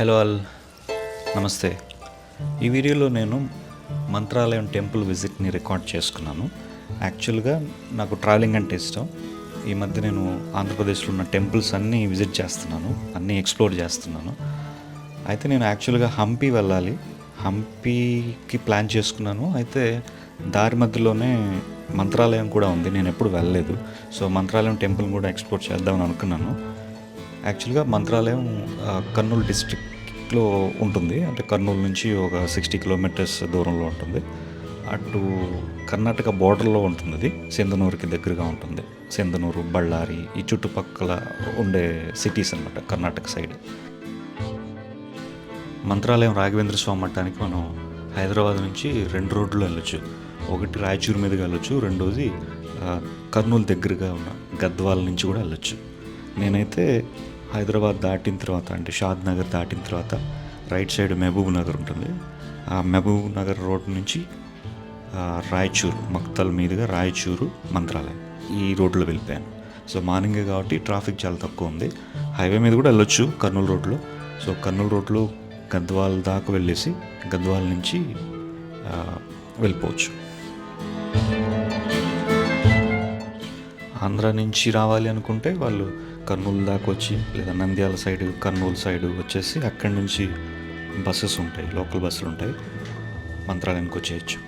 Hello all నమస్తే. ఈ వీడియోలో నేను మంత్రాలయం టెంపుల్ విజిట్ని రికార్డ్ చేసుకున్నాను. యాక్చువల్గా నాకు ట్రావెలింగ్ అంటే ఇష్టం. ఈ మధ్య నేను ఆంధ్రప్రదేశ్లో ఉన్న టెంపుల్స్ అన్నీ విజిట్ చేస్తున్నాను అన్నీ ఎక్స్ప్లోర్ చేస్తున్నాను. అయితే నేను యాక్చువల్గా హంపి వెళ్ళాలి. హంపీకి ప్లాన్ చేసుకున్నాను. అయితే దారి మధ్యలోనే మంత్రాలయం కూడా ఉంది. నేను ఎప్పుడు వెళ్ళలేదు. సో మంత్రాలయం టెంపుల్ కూడా ఎక్స్ప్లోర్ చేద్దామని అనుకున్నాను. యాక్చువల్గా మంత్రాలయం కర్నూలు డిస్ట్రిక్ట్లో ఉంటుంది. అంటే కర్నూలు నుంచి ఒక సిక్స్టీ కిలోమీటర్స్ దూరంలో ఉంటుంది. అటు కర్ణాటక బార్డర్లో ఉంటుంది అది సింధనూరుకి దగ్గరగా ఉంటుంది. సింధనూరు బళ్ళారి ఈ చుట్టుపక్కల ఉండే సిటీస్ అన్నమాట కర్ణాటక సైడ్. మంత్రాలయం రాఘవేంద్ర స్వామి మఠానికి మనం హైదరాబాద్ నుంచి రెండు రోడ్లు వెళ్ళొచ్చు. ఒకటి రాయచూరు మీదుగా వెళ్ళొచ్చు. రెండోది కర్నూలు దగ్గరగా ఉన్న గద్వాల నుంచి కూడా వెళ్ళొచ్చు. నేనైతే హైదరాబాద్ దాటిన తర్వాత అంటే షాద్ నగర్ దాటిన తర్వాత రైట్ సైడ్ మహబూబ్ నగర్ ఉంటుంది. ఆ మహబూబ్ నగర్ రోడ్ నుంచి రాయచూరు మక్తల్ మీదుగా రాయచూరు మంత్రాలయం ఈ రోడ్లో వెళ్ళిపోయాను. సో మార్నింగే కాబట్టి ట్రాఫిక్ చాలా తక్కువ ఉంది. హైవే మీద కూడా వెళ్ళొచ్చు కర్నూలు రోడ్లో. సో కర్నూలు రోడ్లో గద్వాల్ దాకా వెళ్ళేసి గద్వాల్ నుంచి వెళ్ళిపోవచ్చు. ఆంధ్ర నుంచి రావాలి అనుకుంటే వాళ్ళు కర్నూలు దాకా వచ్చి లేదా నంద్యాల సైడ్ కర్నూలు సైడ్ వచ్చేసి అక్కడి నుంచి బస్సెస్ ఉంటాయి లోకల్ బస్సులు ఉంటాయి. మంత్రాలయానికి వచ్చేయచ్చు.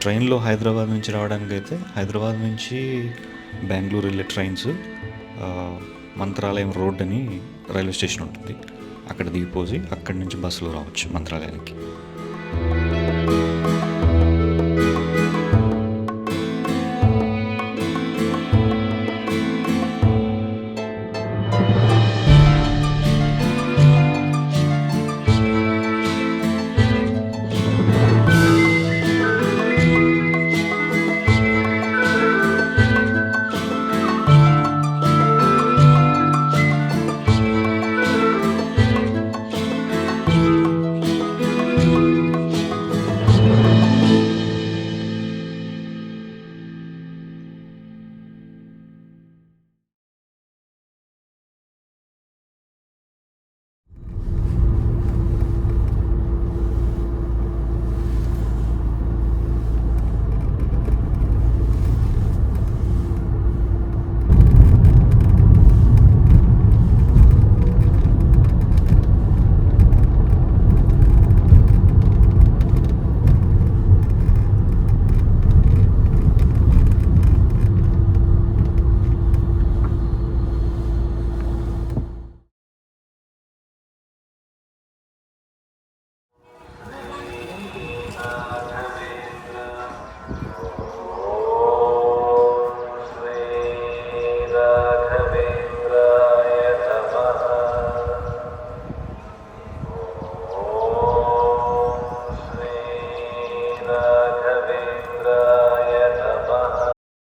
ట్రైన్లో హైదరాబాద్ నుంచి రావడానికి అయితే హైదరాబాద్ నుంచి బెంగళూరు వెళ్ళే ట్రైన్స్ మంత్రాలయం రోడ్ అని రైల్వే స్టేషన్ ఉంటుంది. అక్కడ దిగిపోసి అక్కడి నుంచి బస్సులో రావచ్చు మంత్రాలయానికి.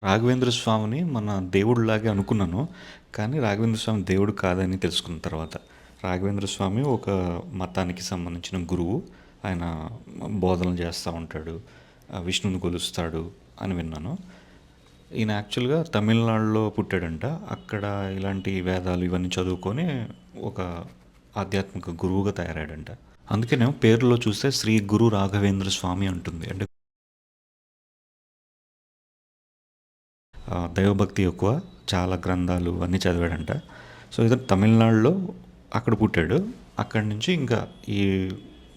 రాఘవేంద్ర స్వామిని మన దేవుడిలాగే అనుకున్నాను కానీ రాఘవేంద్ర స్వామి దేవుడు కాదని తెలుసుకున్న తర్వాత రాఘవేంద్ర స్వామి ఒక మతానికి సంబంధించిన గురువు. ఆయన బోధనలు చేస్తూ ఉంటాడు విష్ణువుని విష్ణుని కొలుస్తాడు అని విన్నాను. ఈయన యాక్చువల్గా తమిళనాడులో పుట్టాడంట. అక్కడ ఇలాంటి వేదాలు ఇవన్నీ చదువుకొని ఒక ఆధ్యాత్మిక గురువుగా తయారాడంట అందుకనే పేరులో చూస్తే శ్రీ గురు రాఘవేంద్ర స్వామి అంటుంది. అంటే దైవభక్తి ఎక్కువ చాలా గ్రంథాలు అన్నీ చదివాడంట. సో ఇతను తమిళనాడులో అక్కడ పుట్టాడు. అక్కడి నుంచి ఇంకా ఈ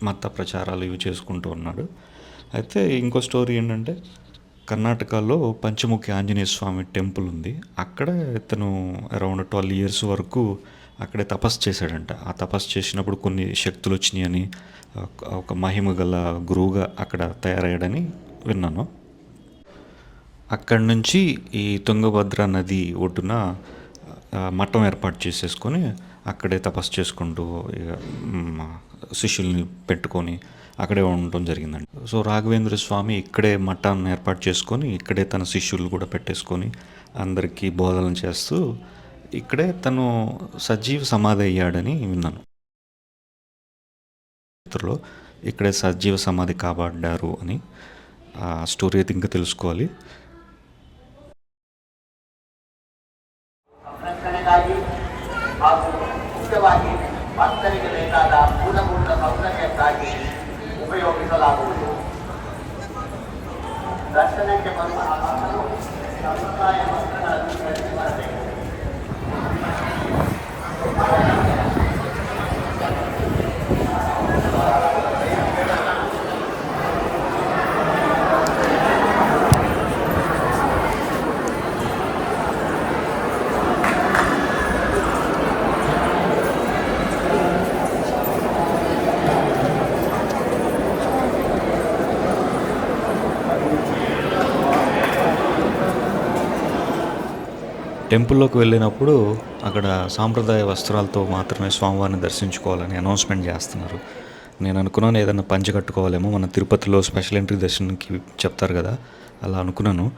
మత ప్రచారాలు ఇవి చేసుకుంటూ ఉన్నాడు. అయితే ఇంకో స్టోరీ ఏంటంటే కర్ణాటకలో పంచముఖి ఆంజనేయ స్వామి టెంపుల్ ఉంది. అక్కడ ఇతను అరౌండ్ ట్వెల్వ్ ఇయర్స్ వరకు అక్కడే తపస్సు చేశాడంట. ఆ తపస్సు చేసినప్పుడు కొన్ని శక్తులు వచ్చినాయని ఒక- ఒక మహిమ గల గురువుగా అక్కడ తయారయ్యాడని విన్నాను. అక్కడి నుంచి ఈ తుంగభద్ర నది ఒడ్డున మఠం ఏర్పాటు చేసేసుకొని అక్కడే తపస్సు చేసుకుంటూ ఇక, శిష్యుల్ని పెట్టుకొని అక్కడే ఉండటం జరిగిందండి. సో రాఘవేంద్ర స్వామి ఇక్కడే మఠాన్ని ఏర్పాటు చేసుకొని ఇక్కడే తన శిష్యులు కూడా పెట్టేసుకొని అందరికీ బోధనలు చేస్తూ ఇక్కడే తను సజీవ సమాధి అయ్యాడని విన్నాను. చరిత్రలో ఇక్కడే సజీవ సమాధి కాపాడారు అని ఆ స్టోరీ అయితే ఇంకా తెలుసుకోవాలి. ಹಾಗೂ ಮುಖ್ಯವಾಗಿ ಭಕ್ತರಿಗೆ ಬೇಕಾದ ಮೂಲಭೂತ ಸೌಕರ್ಯಕ್ಕಾಗಿ ಉಪಯೋಗಿಸಲಾಗುವುದು ದರ್ಶನಕ್ಕೆ ಬರುವ ಆ ಭಕ್ತರು టెంపుల్లోకి వెళ్ళినప్పుడు అక్కడ సాంప్రదాయ వస్త్రాలతో మాత్రమే స్వామివారిని దర్శించుకోవాలని అనౌన్స్మెంట్ చేస్తున్నారు. నేను అనుకున్నాను ఏదైనా పంచ కట్టుకోవాలేమో మన తిరుపతిలో స్పెషల్ ఎంట్రీ దర్శనంకి చెప్తారు కదా అలా అనుకున్నాను.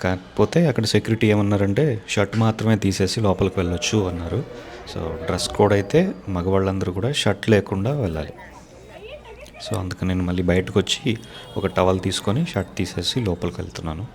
కాకపోతే అక్కడ సెక్యూరిటీ ఏమన్నారంటే షర్ట్ మాత్రమే తీసేసి లోపలికి వెళ్ళొచ్చు అన్నారు. సో డ్రెస్ కోడ్ అయితే మగవాళ్ళందరూ కూడా షర్ట్ లేకుండా వెళ్ళాలి. సో అందుకని నేను మళ్ళీ బయటకు వచ్చి ఒక టవల్ తీసుకొని షర్ట్ తీసేసి లోపలికి వెళ్తున్నాను.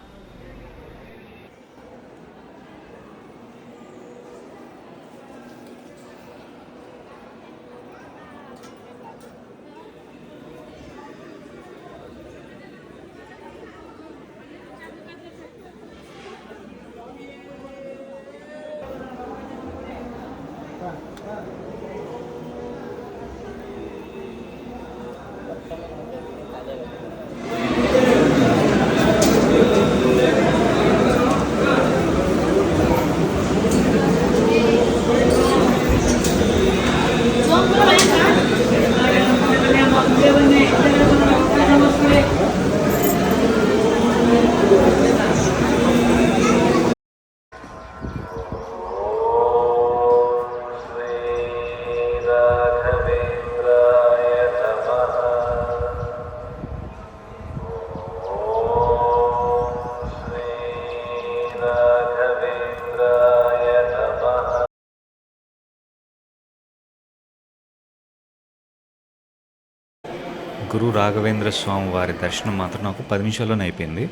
గురు రాఘవేంద్ర స్వామి వారి దర్శనం మాత్రం నాకు పది నిమిషాల్లోనే అయిపోయింది.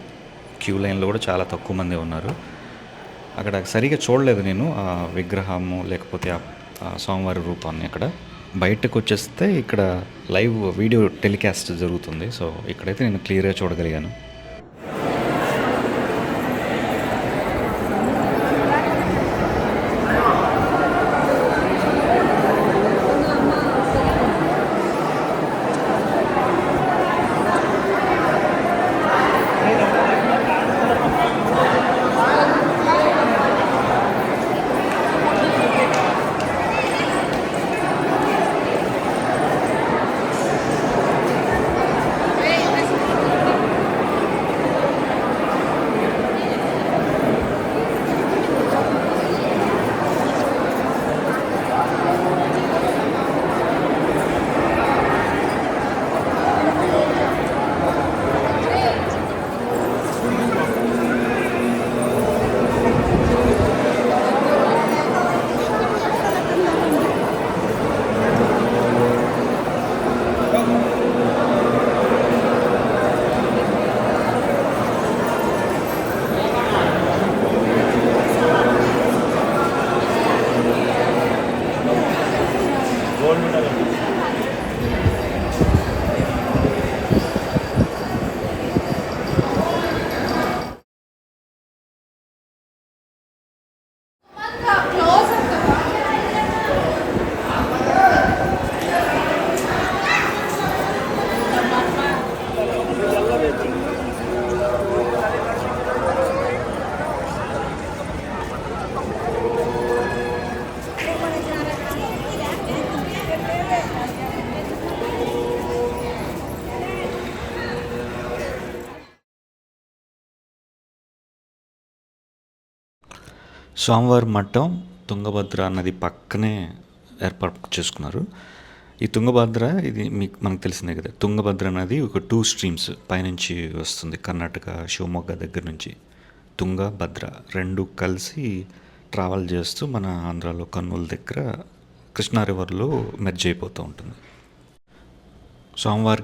క్యూ లైన్లో కూడా చాలా తక్కువ మంది ఉన్నారు. అక్కడ సరిగా చూడలేదు నేను ఆ విగ్రహము లేకపోతే ఆ- స్వామివారి రూపాన్ని అక్కడ. బయటకు వచ్చేస్తే ఇక్కడ లైవ్ వీడియో టెలికాస్ట్ జరుగుతుంది. సో ఇక్కడైతే నేను క్లియర్గా చూడగలిగాను. స్వామివారి మఠం తుంగభద్ర నది పక్కనే ఏర్పాటు చేసుకున్నారు. ఈ తుంగభద్ర ఇది మీకు మనకు తెలిసిందే కదా. తుంగభద్ర నది ఒక టూ స్ట్రీమ్స్ పైనుంచి వస్తుంది. కర్ణాటక శివమొగ్గ దగ్గర నుంచి. తుంగభద్ర రెండు కలిసి ట్రావెల్ చేస్తూ మన ఆంధ్రాలో కర్నూలు దగ్గర కృష్ణా రివర్లో మెర్జ్ అయిపోతూ ఉంటుంది. స్వామివారి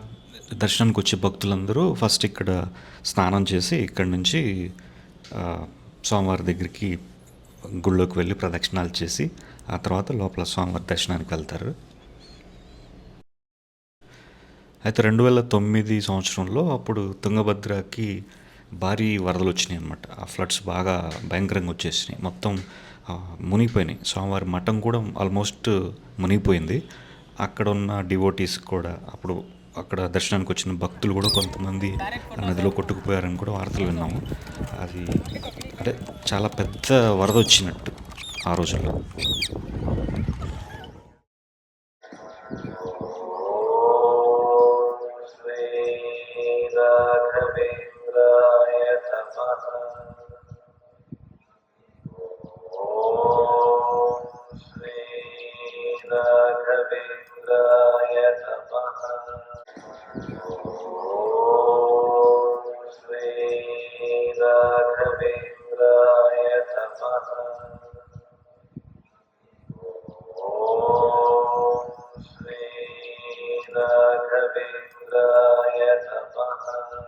దర్శనానికి వచ్చే భక్తులందరూ ఫస్ట్ ఇక్కడ స్నానం చేసి ఇక్కడ నుంచి స్వామివారి దగ్గరికి గుళ్ళోకి వెళ్ళి ప్రదక్షిణాలు చేసి ఆ తర్వాత లోపల స్వామివారి దర్శనానికి వెళ్తారు. అయితే రెండు వేల తొమ్మిది సంవత్సరంలో అప్పుడు తుంగభద్రకి భారీ వరదలు వచ్చినాయి అనమాట ఆ ఫ్లడ్స్ బాగా భయంకరంగా వచ్చేసినాయి. మొత్తం మునిగిపోయినాయి. స్వామివారి మఠం కూడా ఆల్మోస్ట్ మునిగిపోయింది. అక్కడ ఉన్న డివోటీస్ కూడా అప్పుడు అక్కడ దర్శనానికి వచ్చిన భక్తులు కూడా కొంతమంది ఆ నదిలో కొట్టుకుపోయారని కూడా వార్తలు విన్నాము. అది అంటే చాలా పెద్ద వరద వచ్చినట్టు ఆ రోజుల్లో. ذاك بالله يتمنى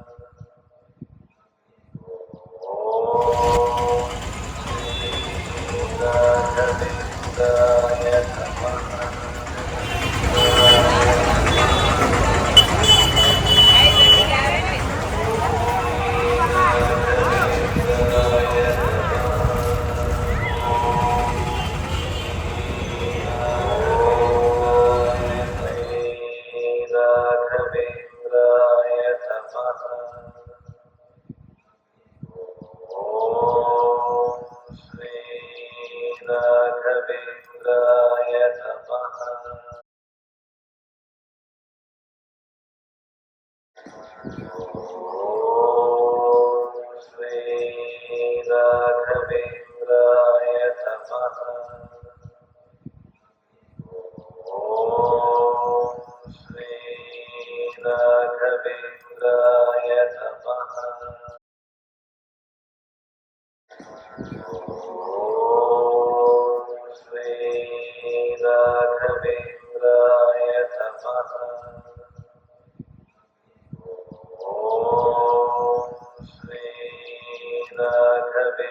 Shri Radha Vindraya Namaha. गोविन्दाय नमः श्रीराघवेन्द्राय नमः ॐ श्रीराघवे